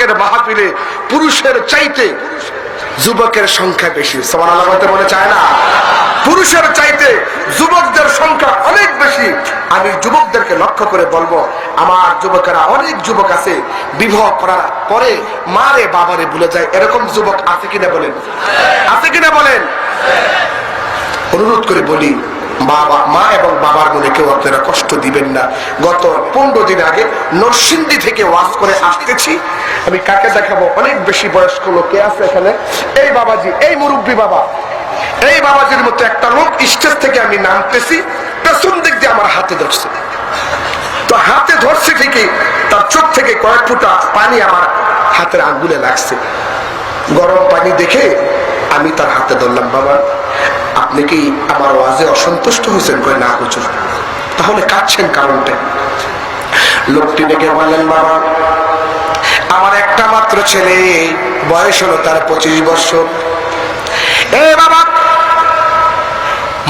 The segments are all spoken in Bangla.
আজকের মাহফিলে পুরুষের চাইতে যুবকের সংখ্যা বেশি। সমান মনে চায় না? পুরুষের চাইতে যুবকদের সংখ্যা অনেক বেশি। আমি যুবকদেরকে লক্ষ্য করে বলব, আমার যুবকেরা, অনেক যুবক আছে, বিবাহ করার পরে মারে বাবারে ভুলে যায়। এরকম যুবক আছে কিনা বলেন? আছে কিনা বলেন? অনুরোধ করে বলি বাবা, মা এবং বাবার মনে কেউ আপনারা কষ্ট দিবেন না। গত পনেরো দিন আগে থেকে ওয়াজ করে আসতেছি। আমি কাকে দেখাবো? অনেক বেশি বয়স্ক লোকে আছে এখানে? এই বাবাজি, এই মুরব্বী বাবা। এই বাবাজির মতো একটা লোক স্টেজ থেকে আমি নামতেছি, পেছন দিক দিয়ে আমার হাতে ধরছে। তো হাতে ধরছে ঠিকই, তার চোখ থেকে কয়েক ফুটা পানি আমার হাতের আঙ্গুলে লাগছে। গরম পানি দেখে আমি তার হাতে ধরলাম, বাবা। আপনি কি আমার ওয়াজে অসন্তুষ্ট হয়েছেন? কই না হুজুর তাহলে কাঁদছেন কারণটা? লোকটি ডেকে বললেন, বাবা, আমার একটা মাত্র ছেলে, বয়স হলো তার পঁচিশ বছর। এ বাবা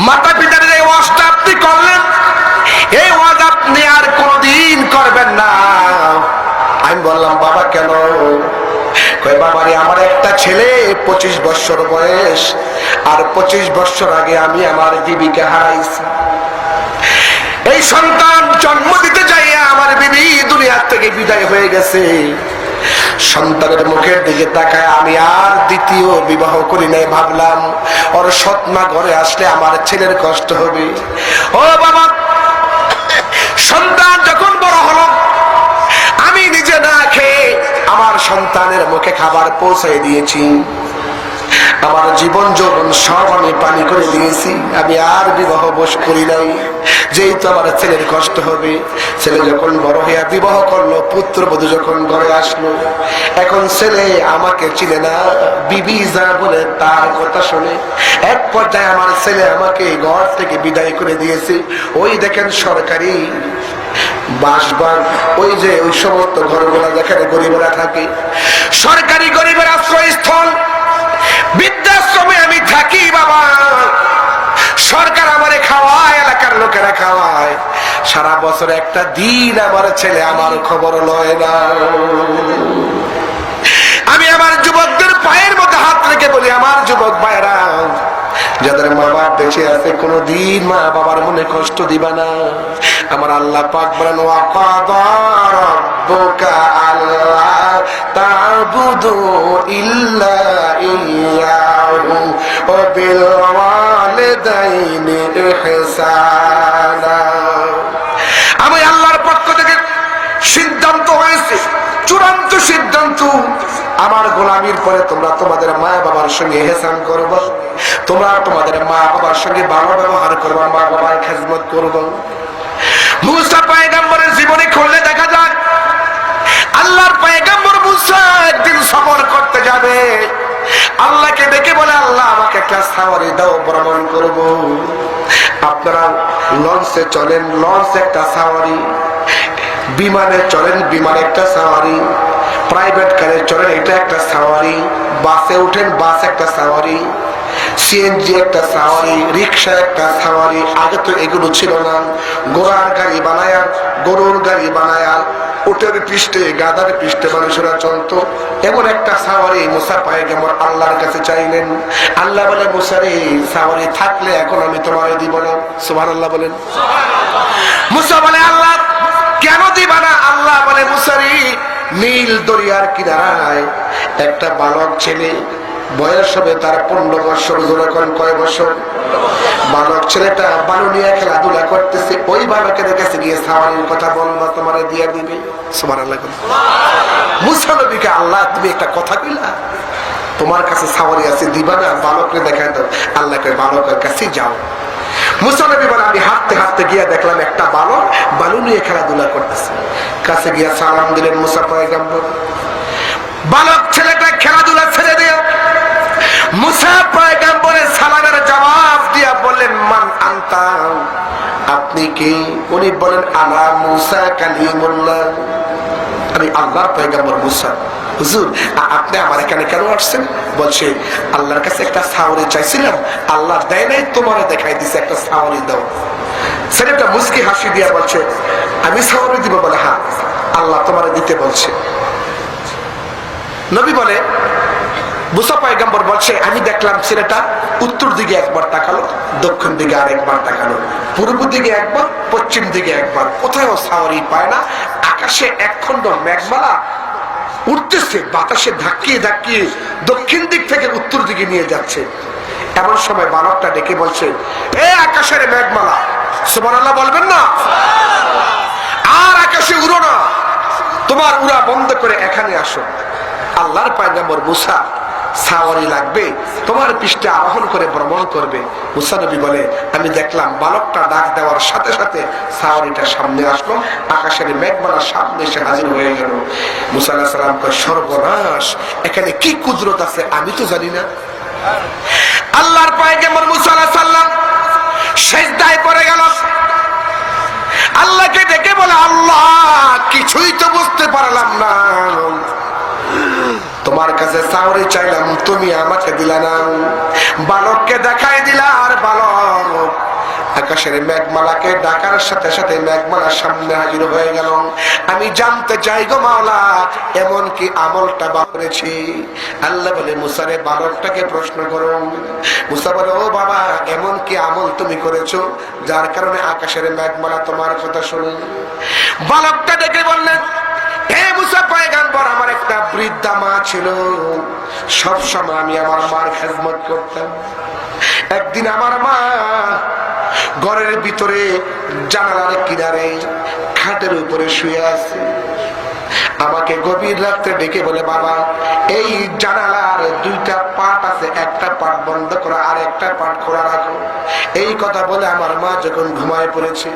মাতা পিতার এই ওয়াজটা আপনি করলেন, এই ওয়াজ আপনি আর কোনদিন করবেন না। আমি বললাম, বাবা, কেন? আমার একটা ছেলে, পঁচিশ বছর বয়স, আর পঁচিশ বছর আগে আমি আমার বিবিকে হারাইছি। এই সন্তান জন্ম দিতে যাইয়া আমার বিবি দুনিয়ার থেকে বিদায় হয়ে গেছে। সন্তানের মুখের দিকে তাকায় আমি আর দ্বিতীয় বিবাহ করি নাই, ভাবলাম, ওর সৎমা ঘরে আসলে আমার ছেলের কষ্ট হবে। ও বাবা সন্তানের মুখে খাবার পৌঁছাই দিয়েছি। আমার জীবন যৌবন সব আমি পানি করে দিয়েছি। আমি আর বিবাহ বস করি নাই। যেই তো আমার ছেলের কষ্ট হবে। ছেলে যখন বড় হইয়া বিবাহ করল পুত্র বধূ যখন ঘরে আসলো, এখন ছেলে আমাকে চিনে না। বিবি যা বলে তার কথা শুনে। এক পর্যায়ে আমার ছেলে আমাকে ঘর থেকে বিদায় করে দিয়েছে। ওই দেখেন সরকারি বাসবান ওই যে ওই সমস্ত ঘরগুলো যেখানে গরিবরা থাকে, সরকারি গরিবের আশ্রয়স্থল, বৃদ্ধাশ্রমে আমি থাকি বাবা। সরকার আমারে খাওয়ায়, এলাকার লোকেরা খাওয়ায়। সারা বছর একটা দিন আমার ছেলে আমার খবর লয় না আমি আমার যুবকদের পায়ের মধ্যে হাত রেখে বলি আমার যুবক ভাইরা যাদের মা বাপ বেঁচে আছে কোনো দিন মা বাবার মনে কষ্ট দিবা না। আমার আল্লাহ পাক বলেন রাব্বুকা আল্লাহ তা'বুদু ইল্লা ইয়্যাহু ওয়া বিল ওয়ালিদাইনি আমি আল্লাহর পক্ষ থেকে সিদ্ধান্ত হয়েছে, চূড়ান্ত সিদ্ধান্ত। আমার গোলামির পরে তোমরা তোমাদের মা বাবার সঙ্গে হেসান করব। তোমরা তোমাদের মা বাবার সঙ্গে ভালো ব্যবহার করবা, মা বাবার খেজমত করব। মুসা পায়গাম্বরের জীবনে খুললে দেখা যাক, আল্লাহর পায়গাম্বর মুসা একদিন সফর করতে যাবে। আল্লাহকে দেখে বলে, আল্লাহ, আমাকে একটা সাওয়ারি দাও, ভ্রমণ করব। আপনারা লঞ্চে চলেন, লঞ্চ একটা সাওয়ারি, বিমানে চলেন, বিমান একটা সাওয়ারি। প্রাইভেট কারে চলেন এটা একটা সাওয়ারি, বাসে উঠেন বাস একটা সাওয়ারি সিএনজি একটা সাওয়ারি, রিক্সা একটা সাওয়ারি, আগে তো এগুলো ছিল না। ঘোড়ার গাড়ি বানায়া, গরুর গাড়ি বানায়া, উটের পৃষ্ঠে গাদার পৃষ্ঠে মানুষেরা চলতো। এমন একটা সাওয়ারি মুসা পায়ে কেমন আল্লাহর কাছে চাইলেন। আল্লাহ বলে মুসারে সাওয়ারি থাকলে এখন আমি তোমার দিব না। সুভান আল্লাহ বলেন। মুসা বলে, আল্লাহ কেন দিবা না আল্লাহ বলে মুসারি নীল দরিয়ার কিনারায় একটা বালক ছেলে, বয়স হবে তার পনেরো বছর যখন কয় বছর? বালক ছেলেটা বালু নিয়ে খেলাধুলা করতেছে, ওই বালকের কাছে গিয়ে সাওয়ারির কথা বলব তোমার দিয়ে দিবে। সুমার আল্লাহ মুসা আল্লাহ, তুমি একটা কথা কইলা? তোমার কাছে সাওয়ারি আছে, দিবা না বালককে দেখায় দাও। আল্লাহকে বালকের কাছে যাও। মুসানবী বলে, আমি হাঁটতে হাঁটতে গিয়া দেখলাম একটা বালক বালু নিয়ে খেলাধুলা করতেছে। কাছে গিয়া সালাম দিলেন, মুসা পয়গাম্বর, বালক ছেলেটা খেলাধুলা ছেড়ে দিয়ে মুসা পয়গাম্বরের সালামের জবাব দিয়া বললেন, মান আনতা? আপনি কি? উনি বলেন আনা মুসা কালিমুল্লাহ। আমি আল্লাহর পয়গাম্বর মুসা। হুজুর আপনি আমার এখানে কেন আসছেন? বলছে, আল্লাহর কাছে একটা সাওয়ারি চাইছিলাম, আল্লাহ দেয় নাই, তোমার দেখাই দিছে একটা সাওয়ারি দাও। ছেলেটা মুসকি হাসি দিয়া বলছে, আমি সাওয়ারি দিব বলে হ্যাঁ আল্লাহ তোমার দিতে বলছে। নবী বলে, মুসা পয়গম্বর বলছে, আমি দেখলাম ছেলেটা উত্তর দিকে একবার তাকালো, দক্ষিণ দিকে আরেকবার তাকালো, পূর্ব দিকে একবার, পশ্চিম দিকে একবার কোথাও সাওয়ারি পায় না আকাশে একখণ্ড মেঘমালা উঠতেছে বাতাসে ধাক্কিয়ে ধাক্কিয়ে দক্ষিণ দিক থেকে উত্তর দিকে নিয়ে যাচ্ছে। এমন সময় বালকটা ডেকে বলছে, এ আকাশের মেঘমালা সুমান আল্লাহ বলবেন না? আর আকাশে উড়ো না। তোমার উড়া বন্ধ করে এখানে আসো। আল্লাহর পায়গাম্বর মুসা সাওয়ারি লাগবে তোমার পৃষ্ঠে আরোহণ করে ভ্রমণ করবে। মুসা নবী বলে আমি দেখলাম বালকটা ডাক দেওয়ার সাথে সাথে সাওয়ারিটা সামনে আসলো আকাশের মেঘমালা সামনে এসে হাজির হয়ে গেল। মুসা আল্লাহ সাল্লাম কয়, সর্বনাশ এখানে কি কুদরত আছে আমি তো জানি না। আল্লাহর পায়গাম্বর মুসা আলাইহিস সাল্লাম সেজদায় পড়ে গেল। আল্লাহকে ডেকে বলে আল্লাহ কিছুই তো বুঝতে পারলাম না তোমার কাছে সাউরি চাইলাম তুমি আমাকে দিলা না। বালককে দেখাই দিলা আর বালক আকাশের মেঘমালাকে ডাকার সাথে সাথে মেঘমালার সামনে হাজির হয়ে গেল। আমি জানতে চাই গো মাওলা এমন কি আমলটা বাপরেছি আল্লাহ বলে মুসারে বালকটাকে প্রশ্ন করো। মুসা বলে, ও বাবা এমন কি আমল তুমি করেছ, যার কারণে আকাশের মেঘমালা তোমার কথা শুনুন বালকটা ডেকে বললেন আমার একটা বৃদ্ধা মা ছিল। সব সময় আমি আমার মার খেজমত করতাম। একদিন আমার মা ঘরের ভিতরে জানালার কিনারে খাটের উপরে শুয়ে আছে। আমাকে গভীর রাত্রে ডেকে বলে, বাবা, এই জানালার দুইটা পাট আছে, একটা পাট বন্ধ করা আর একটা পাট খোলা রাখো। এই কথা বলে আমার মা যখন ঘুমায় পড়েছে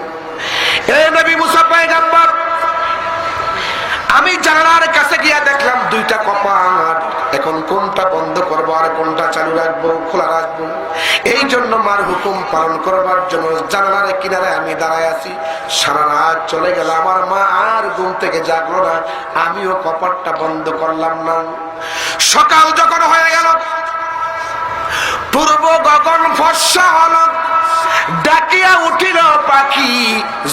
এই নবী আমি জানালার কাছে গিয়া দেখলাম দুইটা কপাট এখন কোনটা বন্ধ করব আর কোনটা চালু রাখব, খোলা রাখব? এই জন্য মার হুকুম পালন করবার জন্য জানালার কিনারে আমি দাঁড়ায় আছি। সারা রাত চলে গেল, আমার মা আর ঘুম থেকে জাগলো না। আমিও কপাটটা বন্ধ করলাম না। সকাল যখন হয়ে গেল, পূর্ব গগন ফর্সা হল, ডাকিয়া উঠিল পাখি,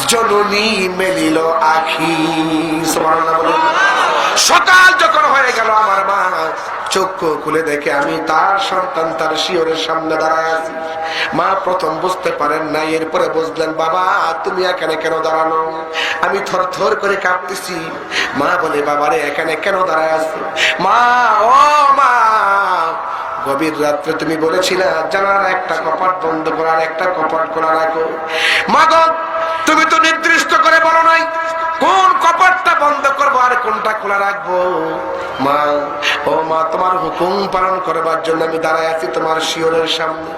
জননী মেলিল আখি। বলুন। সকাল যখন হয়ে গেল, আমার মা চক্ষু খুলে দেখে আমি তার সন্তান তার শিওরের সামনে দাঁড়ায় আছি। মা প্রথম বুঝতে পারেন না এরপরে বুঝলেন, বাবা, তুমি এখানে কেন দাঁড়ানো? আমি থর থর করে কাঁপতেছি। মা বলে বাবারে এখানে কেন দাঁড়ায় আছি? মা, ও মা, গভীর রাত্রে তুমি বলেছিলে জানার একটা কপাট বন্ধ করার, একটা কপাট খোলা রাখো। মাগো তুমি তো নির্দিষ্ট করে বলো নাই, কোন কপাটটা বন্ধ করব আর কোনটা খোলা রাখব? মা, ও মা, তোমার হুকুম পালন করবার জন্য আমি দাঁড়ায় আছি তোমার শিওরের সামনে।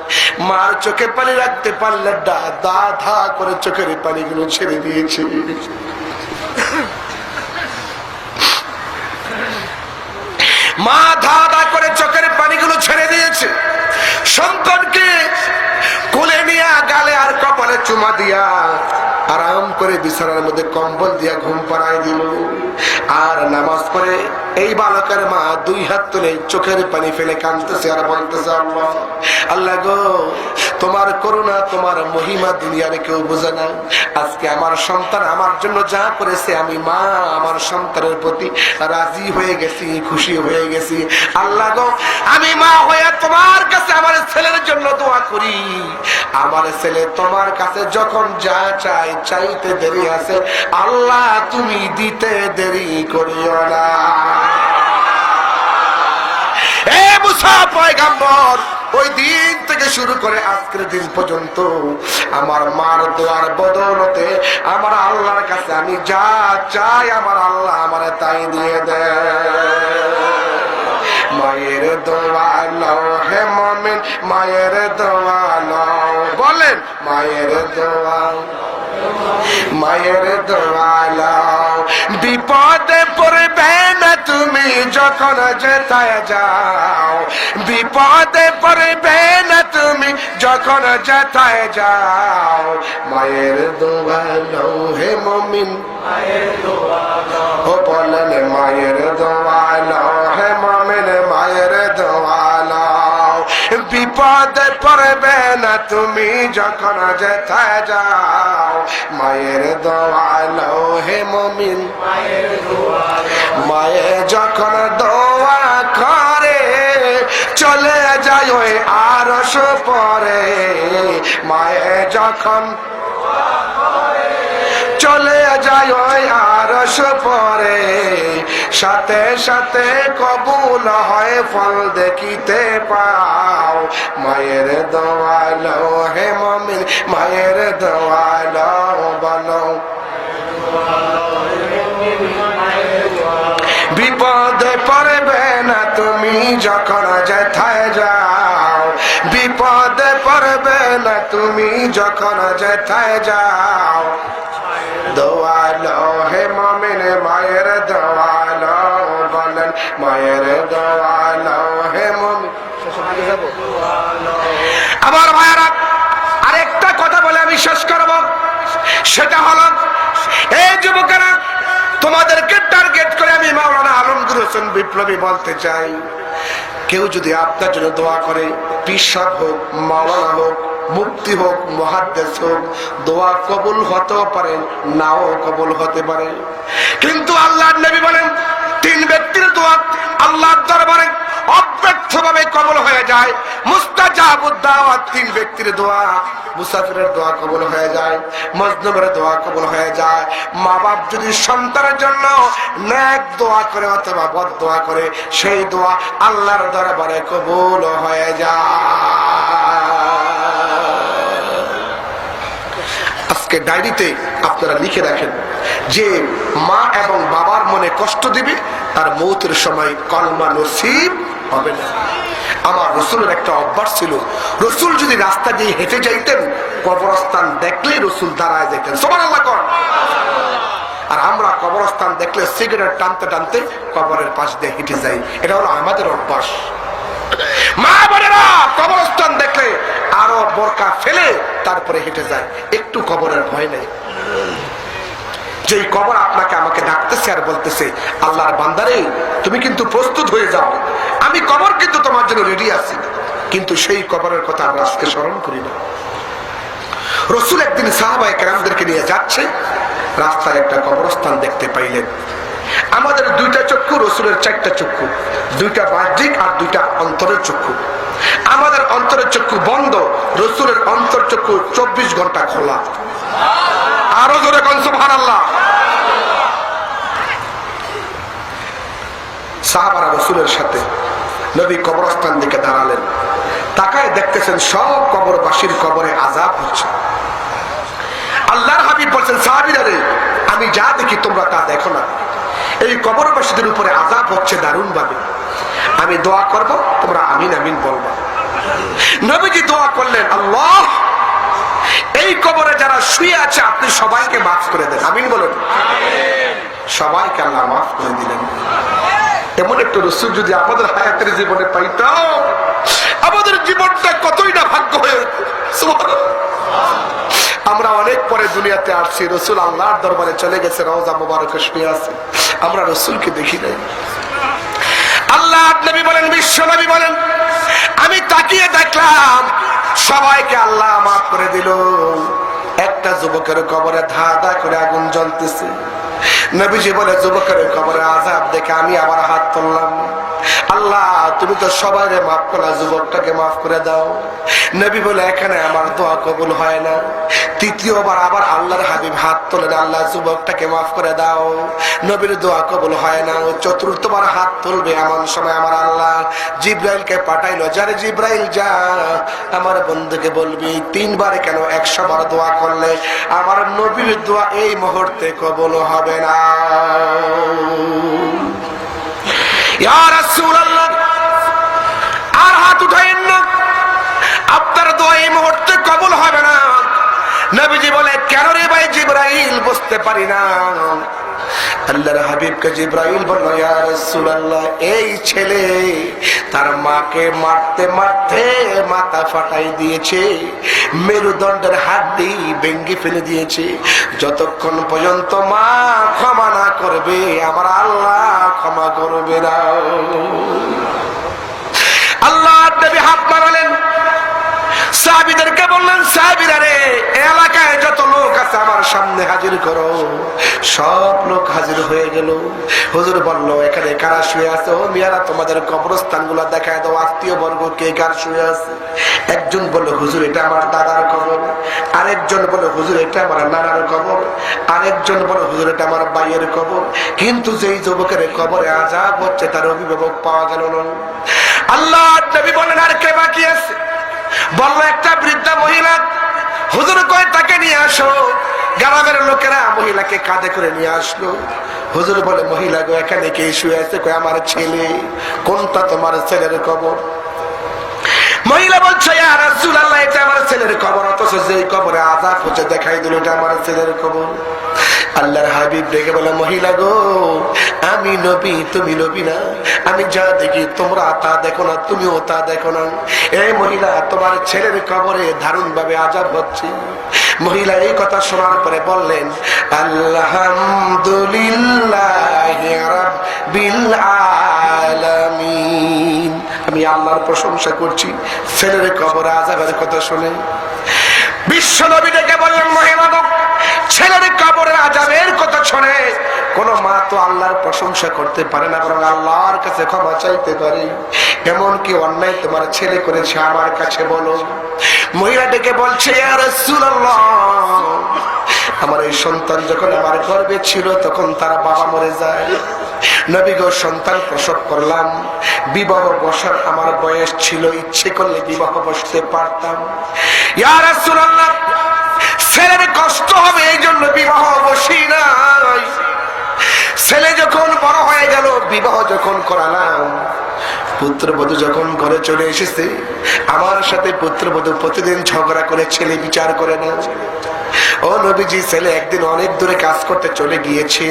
মার চোখে পানি রাখতে পারলে দা দা, ধা করে চোখের পানিগুলো ছেড়ে দিয়েছে। মা, ধা ধা করে চোখের পানিগুলো ছেড়ে দিয়েছে। সন্তানকে কোলে নিয়ে গালে আর কপালে চুমা দিয়া আরাম করে বিছানার মধ্যে কম্বল দিয়া ঘুম পাড়ায় দিল। আর নামাজ পড়ে এই বালকের মা দুই হাত তুলে চোখের পানি ফেলে কাঁদতেছে আর বলতেছে, আল্লাহ আল্লাহ গো, তোমার করুণা, তোমার মহিমা দুনিয়ারে কেউ বোঝে না। আজকে আমার সন্তান আমার জন্য যা করেছে, আমি মা আমার সন্তানের প্রতি রাজি হয়ে গেছি, খুশি হয়ে গেছি। আল্লাহ গো, আমি মা হয়ে তোমার কাছে আমার ছেলের জন্য দোয়া করি। আমার ছেলে তোমার কাছে যখন যা চাই চাইতে দেরি আছে, আল্লাহ তুমি দিতে দেরি করিও না। ওই দিন থেকে শুরু করে আজকের দিন পর্যন্ত আমার মার দোয়ার বদলতে আমার আল্লাহর কাছে আমি যা চাই আমার আল্লাহ আমার তাই দিয়ে দেয় মায়ের দোয়া নাও হে মমিন, মায়ের দোয়া নাও, বলেন মায়ের দোয়া মায়ের দোয়ালাও বিপদে পড়বে না তুমি যখন যেতায় যাও। বিপদে পড়বে না তুমি যখন যেতায় যাও। মায়ের দোয়ালাও হে মমিন। ও বলেন মায়ের দোয়ালাও হে মমিন, মায়ের দোয়ালাও। বিপদে পড়বে না তুমি যখন যেথায় যাও। মায়ের দোয়া হে মমিন। মায়ের যখন দোয়া করে, চলে যায় ওই আরস পরে। মায়ে যখন চলে যায় ওই আরস পরে, সাথে সাথে কব হয় ফল দেখিতে পাও। মায়ের দোয়ালো হে মমিন, মায়ের দোয়ালো বলো। বিপদে পড়বে না তুমি যখন যেথায় যাও। বিপদে পড়বে না তুমি যখন যেথায় যাও। দোয়ালো মমিন আমার ভাইয়ারা, আরেকটা কথা বলে আমি শেষ করব। সেটা হলো, এই যুবকেরা, তোমাদেরকে টার্গেট করে আমি মাওলানা আলমগীর হোসেন বিপ্লবী বলতে চাই। কেউ যদি আপনার জন্য দোয়া করে পিসাব হোক, মাওলানা হোক মুক্তি হোক মহাদ্দেশ হোক, দোয়া কবুল হতেও পারে, নাও কবুল হতে পারে। কিন্তু আল্লাহর নবী বলেন তিন ব্যক্তির দোয়া আল্লাহর দরবারে অব্যর্থভাবে কবল হয়ে যায়। মুস্তাজাবুদ্দাওয়াত তিন ব্যক্তির দোয়া। মুসাফিরের দোয়া কবল হয়ে যায়, মজনুমের দোয়া কবল হয়ে যায়। মা বাপ যদি সন্তানের জন্য ন্যাক দোয়া করে অথবা বদ দোয়া করে, সেই দোয়া আল্লাহর দরবারে কবুল হয়ে যায়। আজকে ডায়েরিতে আপনারা লিখে রাখেন, যে মা এবং বাবার মনে কষ্ট দিবে, তার মৌতের সময় কলমা নসিব হবে না। আমার রসুলের একটা অভ্যাস ছিল, রসুল যদি রাস্তা দিয়ে হেঁটে যাইতেন, কবরস্থান দেখলে রসুল দাঁড়ায় যেতেন সবার আর আমরা কবরস্থান দেখলে সিগারেট টানতে টানতে কবরের পাশ দিয়ে হেঁটে যাই। এটা হলো আমাদের অভ্যাস। মা বোনেরা, কবরস্থান দেখলে আরও বোরকা ফেলে তারপরে হেঁটে যায়। একটু কবরের ভয় নেই। যেই কবর আপনাকে আমাকে ডাকতেছে আর বলতেছে, আল্লাহর বান্দারে, তুমি কিন্তু প্রস্তুত হয়ে যাও। আমি কবর কিন্তু তোমার জন্য রেডি আছি। কিন্তু সেই কবরের কথা আমরা আজকে স্মরণ করি না। রসুল একদিন সাহাবাই কেরামদেরকে নিয়ে যাচ্ছে রাস্তায় একটা কবরস্থান দেখতে পাইলেন। আমাদের দুইটা চক্ষু, রসুলের চারটা চক্ষু। দুইটা বাহ্যিক আর দুইটা অন্তরের চক্ষু। আমাদের অন্তরের চক্ষু বন্ধ, রসুলের অন্তর চক্ষু চব্বিশ ঘণ্টা খোলা। আরও জোরে সাহাবারা রসুলের সাথে নবী কবরস্থান দিকে দাঁড়ালেন। তাকায় দেখতেছেন সব কবরবাসীর কবরে আজাব হচ্ছে। আল্লাহর হাবিব বলছেন, সাহাবিরা আমি যা দেখি তোমরা তা দেখো না। এই কবরবাসীদের উপরে আজাব হচ্ছে দারুণ ভাবে আমি দোয়া করব, তোমরা আমিন আমিন বলবা। নবীজি দোয়া করলেন, আল্লাহ, এই কবরে যারা শুয়ে আছে, আপনি সবাইকে মাফ করে দেন। আমিন বলুন। সবাইকে আল্লাহ মাফ করে দিলেন। এমন একটা রসুল যদি আমাদের হায়াতের জীবনে পাইতাম, আমাদের জীবনটা কতই না ভাগ্য হয়ে আমরা অনেক পরে দুনিয়াতে আসছি, রসুল আল্লাহর দরবারে চলে গেছে, রওজা মোবারকে শুয়ে আছে আমরা রসুলকে দেখি নাই। আল্লাহ নবী বলেন, বিশ্ব নবী বলেন, আমি তাকিয়ে দেখলাম, সবাইকে আল্লাহ মাফ করে দিল। একটা যুবকের কবরে ধা ধা করে আগুন জ্বলতেছে। নবীজি বলে যুবকের কবরে আজাব দেখে আমি আবার হাত তুললাম। আল্লাহ, তুমি তো সবাই মাফ করলা যুবকটাকে মাফ করে দাও। নবী বলে, এখানে আমার দোয়া কবুল হয় না। তৃতীয়বার আবার আল্লাহর হাবিব হাত তোলে তোলেন আল্লাহ, যুবকটাকে মাফ করে দাও। নবীর দোয়া কবুল হয় না। চতুর্থবার হাত তুলবে এমন সময় আমার আল্লাহ জিব্রাইলকে পাঠাইলো, যারে জিব্রাইল যা, আমার বন্ধুকে বলবি। তিনবার কেন একশো বার দোয়া করলে, আমার নবীর দোয়া এই মুহূর্তে কবুল হবে না। আর হাত উঠাইন না। আপনার দোয়া এই মুহূর্তে কবুল হবে না। নবীজি বলে, কেন রে ভাই জিব্রাইল? বুঝতে পারি না। তার মাকে মারতে মারতে মাথা ফাটাই দিয়েছে, মেরুদণ্ডের হাড্ডি ভেঙ্গে ফেলে দিয়েছে। যতক্ষণ পর্যন্ত মা ক্ষমা না করবে, আমার আল্লাহ ক্ষমা করবে না। আল্লাহ সাহাবিদেরকে বললেন, সাহাবিরা এলাকায় যত লোক আছে আমার সামনে হাজির করো। সব লোক হাজির হয়ে গেল। হুজুর বলল, এখানে কারা শুয়ে আছে? ও মিয়ারা, তোমাদের কবরস্থানগুলা দেখায় দাও। আত্মীয় বর্গ, কে কার শুয়ে আছে? একজন বলল, হুজুর, এটা আমার দাদার কবর। আরেকজন বলে হুজুর, এটা আমার নানার কবর। আরেকজন বলে হুজুর, এটা আমার বাইয়ের কবর। কিন্তু যেই যুবকের কবরে আজাব হচ্ছে, তার অভিভাবক পাওয়া গেল না। আল্লাহ নবী বলেন, আর কে বাকি আছে? বলল, একটা বৃদ্ধা মহিলা, হুজুর কয়, তাকে নিয়ে আসো। গ্রামের লোকেরা মহিলাকে কাঁধে করে নিয়ে আসলো। হুজুর বলে, মহিলা গো, এখানে কে শুয়ে আছে? কয়, আমার ছেলে। কোনটা তোমার ছেলের কবর? মহিলা বলছে আমার ছেলের কবর, অথচ যে কবরে আযাব হচ্ছে, দেখাই দিল, এটা আমার ছেলের কবর। আল্লাহর হাবিব ডেকে বলে, মহিলা গো, আমি নবী, তুমি নবী না। আমি যা দেখি, তোমরা তা দেখো না, তুমিও তা দেখো না। এই মহিলা, তোমার ছেলের কবরে দারুণ ভাবে আজাব হচ্ছে। মহিলা এই কথা শোনার পরে বললেন, আলহামদুলিল্লাহ আমি আল্লাহর প্রশংসা করছি, ছেলের কবরে আজাবের কথা শুনে। বিশ্ব নবী ডেকে বললেন মহিলা গো, ছেলের কবরের আজাবের কথা শুনে কোন মা তো আল্লাহর প্রশংসা করতে পারে না বরং আল্লাহর কাছে ক্ষমা চাইতে পারে। এমন কি অন্যায় তোমার ছেলে করেছে আমার কাছে বলো। মহিলা ডেকে বলছে "ইয়া রাসূলুল্লাহ, আমার এই সন্তান যখন আমার গর্বে ছিল তখন তার বাবা মরে যায়। নবী গো, সন্তান প্রসব করলাম। বিবাহ বসার আমার বয়স ছিল, ইচ্ছে করলে বিবাহ বসতে পারতাম। ছেলের কষ্ট হবে এই জন্য বিবাহ বসি নাই। ছেলে যখন বড় হয়ে গেল, বিবাহ যখন করালাম, পুত্রবধূ যখন ঘরে চলে এসেছে, আমার সাথে পুত্রবধূ প্রতিদিন ঝগড়া করে ছেলে বিচার করে না ও নবীজি, ছেলে একদিন অনেক দূরে কাজ করতে চলে গিয়েছে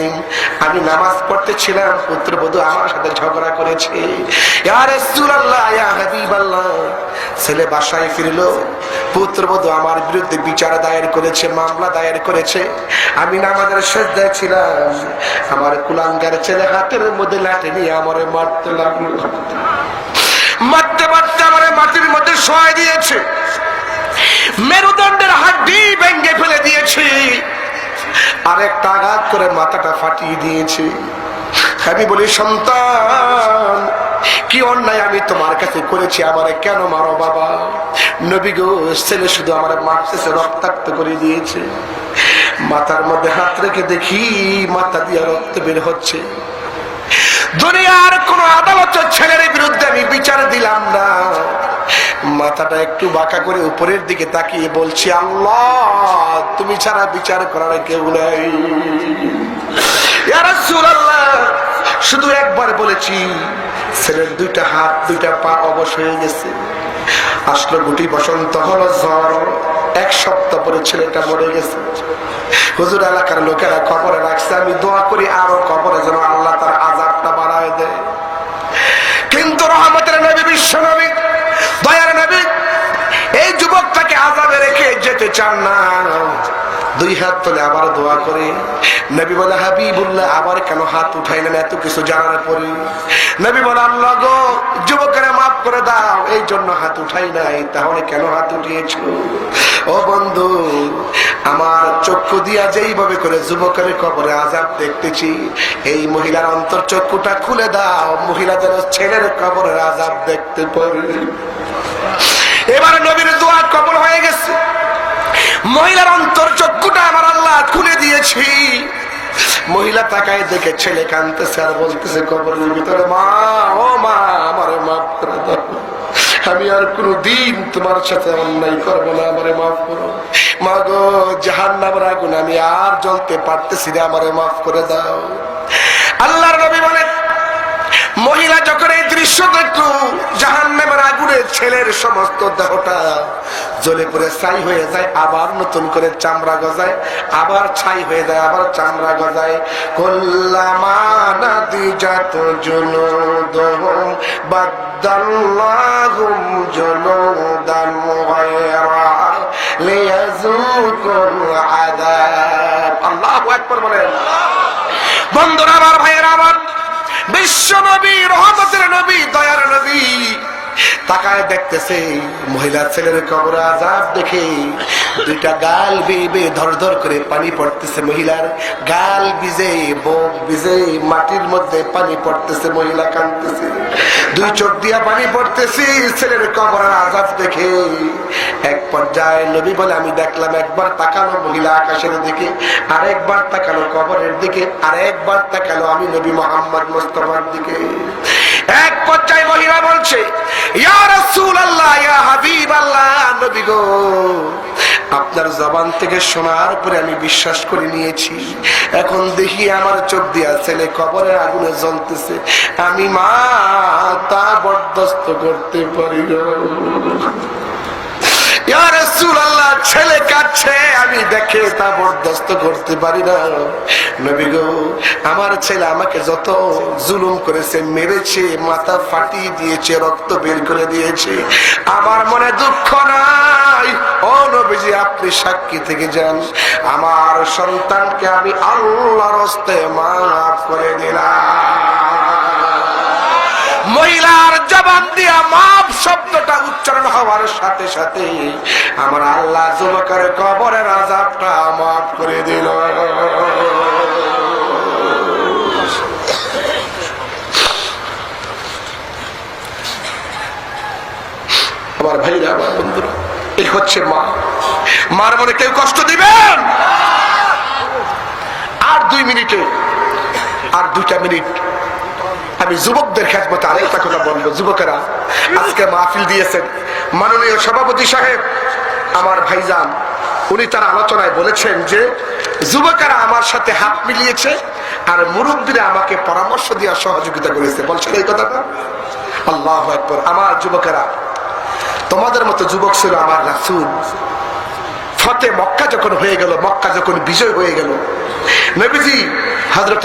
আমি নামাজ পড়তে ছিলাম পুত্রবধূ আমার সাথে ঝগড়া করেছে। ছেলে বাসায় ফিরলো। পুত্রবধূ আমার বিরুদ্ধে বিচার দায়ের করেছে, মামলা দায়ের করেছে। আমি নামাজের শ্রদ্ধায় ছিলাম। আমার কুলাঙ্গার ছেলে হাতের মধ্যে লাঠি নিয়ে আমার মারতে লাগল। মারতে মারতে আমার মাটির মধ্যে সহায় দিয়েছে। মেরুদণ্ডের হাড্ডি ভেঙে ফেলে দিয়েছি। আরেকটা আঘাত করে মাথাটা ফাটিয়ে দিয়েছি। আমি বলি, সন্তান, কি অন্যায় আমি তোমার কাছে করেছি? আমারে কেন মারো বাবা? নবী গো, ছেলে শুধু আমার মারতেছে, রক্তাক্ত করে দিয়েছে। মাথার মধ্যে হাত রেখে দেখি, মাথা দিয়ে রক্ত বের হচ্ছে। দুনিয়ার কোন আদালত ছেলের বিরুদ্ধে আমি বিচার দিলাম না। মাথাটা একটু বাঁকা করে উপরের দিকে তাকিয়ে বলছি, আল্লাহ, তুমি ছাড়া বিচার করার কেউ নাই। শুধু একবার বলেছি, ছেলের দুইটা হাত, দুইটা পা অবশ হয়ে গেছে। আসলো গুটি বসন্ত, হলো জ্বর। এক সপ্তাহ পরে ছেলেটা মরে গেছে। হুজুর এলাকার লোকেরা কবরে রাখছে, আমি দোয়া করি আরও কবরে যেন আল্লাহ তার চান না দুই হাত তোলে আবার দোয়া করে। নবী বলে, হাবিবুল্লাহ, আবার কেন হাত উঠাইলেন? এত কিছু জানার পরে নবী বলে, আল্লাহ গো, যুবকেরা মাফ করে দাও। এই জন্য হাত উঠাই নাই। তাহলে কেন হাত উঠিয়েছ? ও বন্ধু, আমার চক্ষু দিয়া যেইভাবে করে যুবকের কবরে আজাব দেখতেছি, এই মহিলার অন্তর চক্ষুটা খুলে দাও। মহিলাদের ছেলের কবরের আজাব দেখতে পারে। এবার নবীর দোয়া কবল হয়ে গেছে। মহিলার অন্তর চক্ষুটা আমার আল্লাহ খুলে দিয়েছি। মহিলা তাকায় দেখে ছেলে কানতেছে আর বলতেছে, কবরের ভিতরে মা, ও মা, আমার মাফ করে দাও। আমি আর কোনো দিন তোমার সাথে অন্যায় করব না, আমারে মাফ করো। মা গো জাহান নামের আগুন আমি আর জ্বলতে পারতেছি না, আমারে মাফ করে দাও। আল্লাহর নবী বলেন, মহিলা যখন এই দৃশ্য দেখল জাহান নামের আগুনে ছেলের সমস্ত দেহটা জ্বলে পড়ে ছাই হয়ে যায়, আবার নতুন করে চামড়া গজায়, আবার ছাই হয়ে যায়, আবার চামড়া গজায়। কল্লামানাদি বলেন। বন্ধুরা, আমার ভাইয়েরা, আমার বিশ্ব নবী, রহমতের নবী, দয়ার নবী তাকায় দেখতেছে মহিলা ছেলের কবর আজাব দেখে। দুইটা গাল বেয়ে ধর ধর করে পানি পড়তেছে মহিলার। গাল ভিজে, বুক ভিজে, মাটির মধ্যে পানি পড়তেছে, মহিলা কাঁদতেছে। দুই চোখ দিয়া পানি পড়তেছি, ছেলের কবরের আজাব দেখে। এক পর্যায়ে নবী বলে, আমি দেখলাম একবার তাকালো মহিলা আকাশের দিকে আরেকবার তাকালো কবরের দিকে আরেকবার তাকালো আমি নবী মোহাম্মদ মোস্তফার দিকে। এক পর্যায়ে মহিলা বলছে, ইয়া রাসূলুল্লাহ, ইয়া হাবিবাল্লাহ, নবী গো আপনার জবান থেকে শোনার পরে আমি বিশ্বাস করে নিয়েছি। এখন দেখি আমার চোখ দিয়া ছেলে কবরের আগুনে জ্বলতেছে। আমি মা, তা বরদাস্ত করতে পারি না। ছেলে আমি দেখে তা বরদাস্ত করতে পারি না। নবী গো, আমার ছেলে আমাকে যত জুলুম করেছে, মেরেছে, মাথা ফাটিয়ে দিয়েছে, রক্ত বের করে দিয়েছে। আমার মনে দুঃখ নাই। নবীজি আপনি সাক্ষী থেকে যান। আমার সন্তানকে আমি আল্লাহর হস্তে মাফ করে দিলাম। মহিলার জবান দিয়া মাপ শব্দটা উচ্চারণ হওয়ার সাথে সাথে আমার আল্লাহ যুবকের কবরের আজাবটা মাফ করে দিল। আমার ভাইরা, আমার বন্ধুরা হচ্ছে মা। মার মনে কেউ কষ্ট দিবেন? আর দুই মিনিটে, আর দুইটা মিনিট। আমি যুবকদের খেদমতে আরেকটা কথা বলব। যুবকেরা, আজকে মাহফিল দিয়েছেন মাননীয় সভাপতি সাহেব, আমার ভাইজান। উনি তার আলোচনায় বলেছেন যে, যুবকেরা আমার সাথে হাত মিলিয়েছে আর মুরব্বীরা আমাকে পরামর্শ দেওয়ার সহযোগিতা করেছে। বলছেন এই কথাটা? আল্লাহ আমার যুবকেরা তোমাদের মতো যুবক ছিল আমার রাসুল। ফতে মক্কা যখন হয়ে গেল, মক্কা যখন বিজয় হয়ে গেল, নবীজি হজরত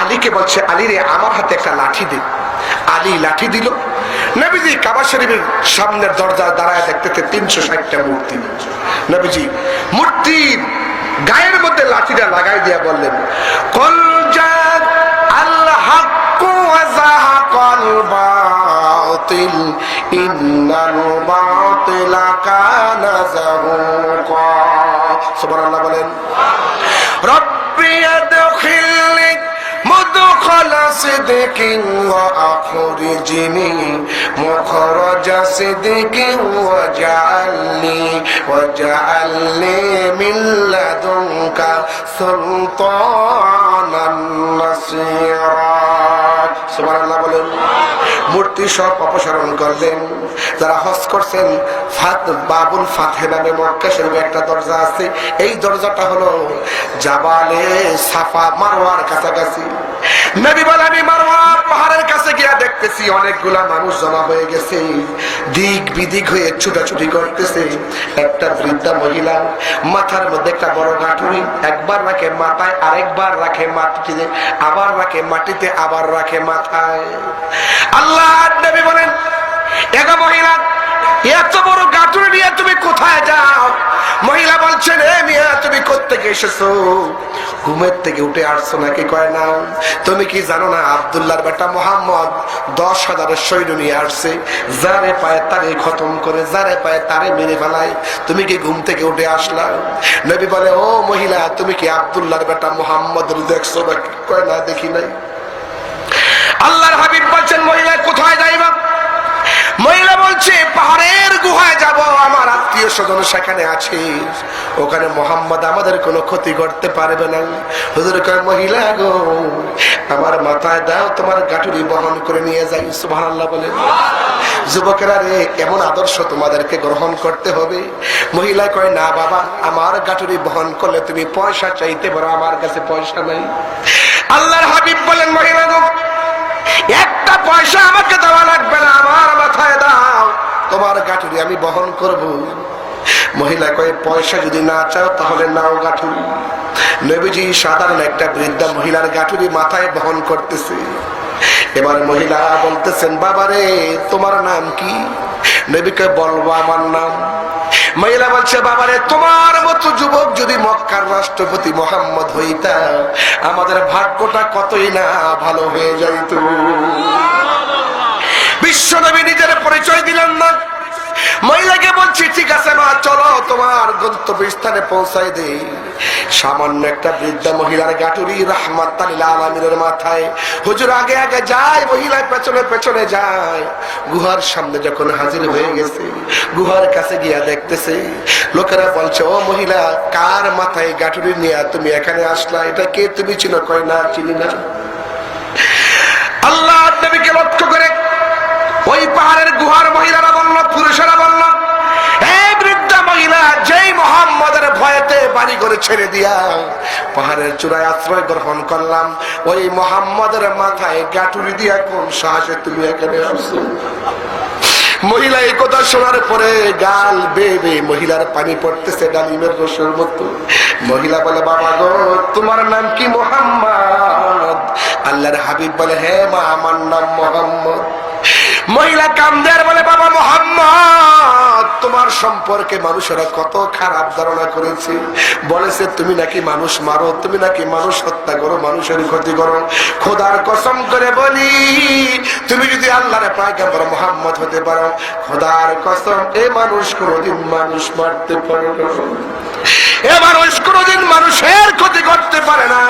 আলীকে বলছে, আলী রে, আমার হাতে একটা লাঠি দে। আলী লাঠি দিল। নবীজি কাবা শরীফের সামনের দরজা দাঁড়ায় দেখতে তিনশো ষাটটা মূর্তি। নবীজি মূর্তির গায়ের মধ্যে লাঠিটা লাগাই দিয়া বললেন, কল জাত আল্লাহ কল ওয়া الباطل إن الباطل كان زهوقا سبحان الله بلين ربي أدخلني مدخل صدق وأخرجني مخرج صدق واجعلني واجعلني من لدنك سلطانا نصيرا سبحان الله بلين মূর্তি সব অপসারণ করলেন। যারা হজ করছেন বাবুল ফাতে নামে মক্কা শরীফে একটা দরজা আছে। এই দরজাটা হলো জাবালে সাফা মারোয়ার কাছাকাছি। নবী বলে আমি মারওয়া পাহাড়ের কাছে গিয়া দেখতেছি, অনেকগুলা মানুষ জমা হয়ে গেছে। দিক বিদিক হয়ে ছুটাছুটি করতেছে। একটা বৃদ্ধা মহিলা, মাথার মধ্যে একটা বড় গাঁঠুরি একবার রাখে মাথায়, আরেকবার রাখে মাটিতে, আবার রাখে মাটিতে, আবার রাখে মাথায়। আল্লাহ নবী বলেন, এগো মহিলা এত বড় গাঁটুরি নিয়ে তুমি কোথায় যাও? মহিলা বলছেন, এ মিয়া, তুমি কোথেকে এসেছ? ঘুমের থেকে উঠে আসছো নাকি? কয়, না। তুমি কি জানো না, আবদুল্লাহর বেটা মোহাম্মদ দশ হাজারের সৈন্য নিয়ে আসছে। যারে পায় তারে খতম করে, যারে পায় তারে মেরে ফেলায়। তুমি কি ঘুম থেকে উঠে আসলা? নবী বলে, ও মহিলা, তুমি কি আবদুল্লাহর বেটা মোহাম্মদ দেখছ নাকি? কয়, না, দেখি নাই। আল্লাহর হাবিব বলছেন, মহিলা, কোথায় যাইবা? মহিলা পাহাড়ের গুহায় যাব, আমার আত্মীয় স্বজন সেখানে আছে। ওখানে মোহাম্মদ আমাদের কোনো ক্ষতি করতে পারবে না। হুজুর কয়, মহিলা গো, আমার মাথায় দাও, তোমার গাঠুরি বহন করে নিয়ে যাই। সুবহানাল্লাহ বলে। যুবকেরা রে, এমন আদর্শ তোমাদেরকে গ্রহণ করতে হবে। মহিলা কয়, না বাবা, আমার গাঠুরি বহন করলে তুমি পয়সা চাইতে পারো, আমার কাছে পয়সা নাই। আল্লাহর হাবিব বলেন, মহিলা গো একটা পয়সা আমাকে দেওয়া লাগবে না, আমার মাথায় দাও। তোমার গাঠুরি আমি বহন করব। মহিলা কয়ে, পয়সা যদি না চাও তাহলে নাও গাঠুরি নবীজি সাধারণ একটা বৃদ্ধা মহিলার গাঠুরি মাথায় বহন করতেছে। এবার মহিলা বলতেছেন, বাবারে, তোমার নাম কি? নবীকে বলব, আমার নাম মহিলা বলছে বাবারে তোমার মতো যুবক যদি মক্কার রাষ্ট্রপতি মোহাম্মদ হইতা আমাদের ভাগ্যটা কতই না ভালো হয়ে যাইত। বিশ্বনবী নিজের পরিচয় দিলেন না। মহিলাকে বলছি, ঠিক আছে মা, চলো তোমার গন্তব্য স্থানে পৌঁছাই দেই। সামান্য একটা বৃদ্ধা মহিলার গাটুরি রহমাত আলমিনের মাথায়। হুজুর আগে আগে যায়, মহিলার পেছনে পেছনে যায়। গুহার সামনে যখন হাজির হয়ে গেছে, গুহার কাছে গিয়া দেখতেছে, লোকেরা বলছে, ও মহিলা, কার মাথায় গাটুরি নিয়ে তুমি এখানে আসলা? এটা কে তুমি চিনো? কয়, না, চিনি না। আল্লাহ নবীকে লক্ষ্য করে ওই পাহাড়ের গুহার মহিলারা বলল, পুরুষেরা বলল, এই বৃদ্ধা মহিলা, যেই মোহাম্মদের ভয়েতে বাড়ি করে ছেড়ে দিয়া পাহাড়ের চূড়ায় আশ্রয় গ্রহণ করলাম, ওই মোহাম্মদের মাথায় গাটুরি দিয়া কোন সাহসে তুমি এখানে আসছো? মহিলা এই কথা শোনার পরে গাল বেবে মহিলার পানি পড়তেছে ডালিমের রসের মতো। মহিলা বলে, বাবা গো, তোমার নাম কি মোহাম্মদ? আল্লাহর হাবিব বলে, হে মা, আমার নাম মোহাম্মদ। মহিলা কামদের বলে, বাবা মোহাম্মদ, তোমার সম্পর্কে মানুষেরা কত খারাপ ধারণা করেছে। বলেছে, তুমি নাকি মানুষ মারো, তুমি নাকি মানুষ হত্যা করো, মানুষের ক্ষতি করো। খোদার কসম করে বলি, তুমি যদি আল্লাহরে পায়গাম্বর মোহাম্মদ হতে পারো, খোদার কসম, এ মানুষ কোনোদিন মানুষ মারতে পারো না ওই কোনোদিন মানুষের ক্ষতি করতে পারে না।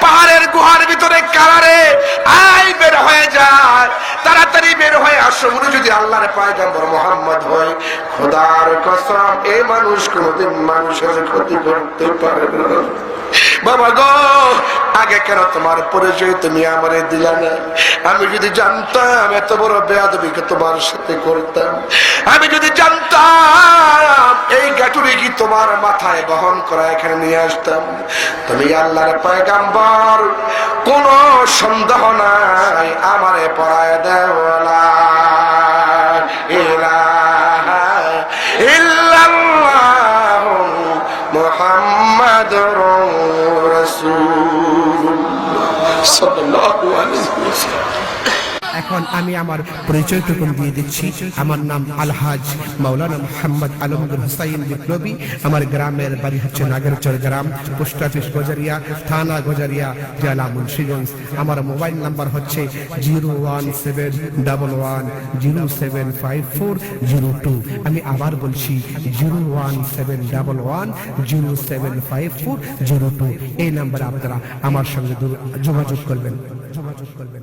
পাহাড়ের গুহার ভিতরে কালারে আই বের হয়ে যায়। তাড়াতাড়ি বের হয়ে আসো। উনি যদি আল্লাহর পায়গাম্বর মোহাম্মদ হয়, খোদার কসম, এ মানুষ কোনোদিন মানুষের ক্ষতি করতে পারে না। বাবা গো, আগে কেন তোমার পরিচয় তুমি আমারে দিলা না? আমি যদি জানতাম, এত বড় বেয়াদবিকে তোমার সাথে করতাম। আমি যদি জানতাম, এই গাটুরি কি তোমার মাথায় বহন করা এখানে নিয়ে আসতাম? তুমি আল্লাহর পয়গাম্বর, কোন সন্দেহ নাই, আমারে পড়ায় দেওয়ালা ইলাহা ইল্লাল্লাহ মুহাম্মাদুর صلى الله عليه এখন আমি আমার পরিচয় টুকুন দিয়ে দিচ্ছি। আমার নাম আলহাজ মাওলানা মোহাম্মদ আলমগীর হুসাইন বিপ্লবী। আমার গ্রামের বাড়ি হচ্ছে নাগরচর গ্রাম, পোস্ট অফিস গজারিয়া, থানা গজারিয়া, জেলা মুন্সিগঞ্জ। আমার মোবাইল নাম্বার হচ্ছে zero one seven double one zero seven five four zero two. আমি আবার বলছি zero one seven double one zero seven five four zero two. এই নাম্বারে আপনারা আমার সঙ্গে যোগাযোগ করবেন। যোগাযোগ করবেন।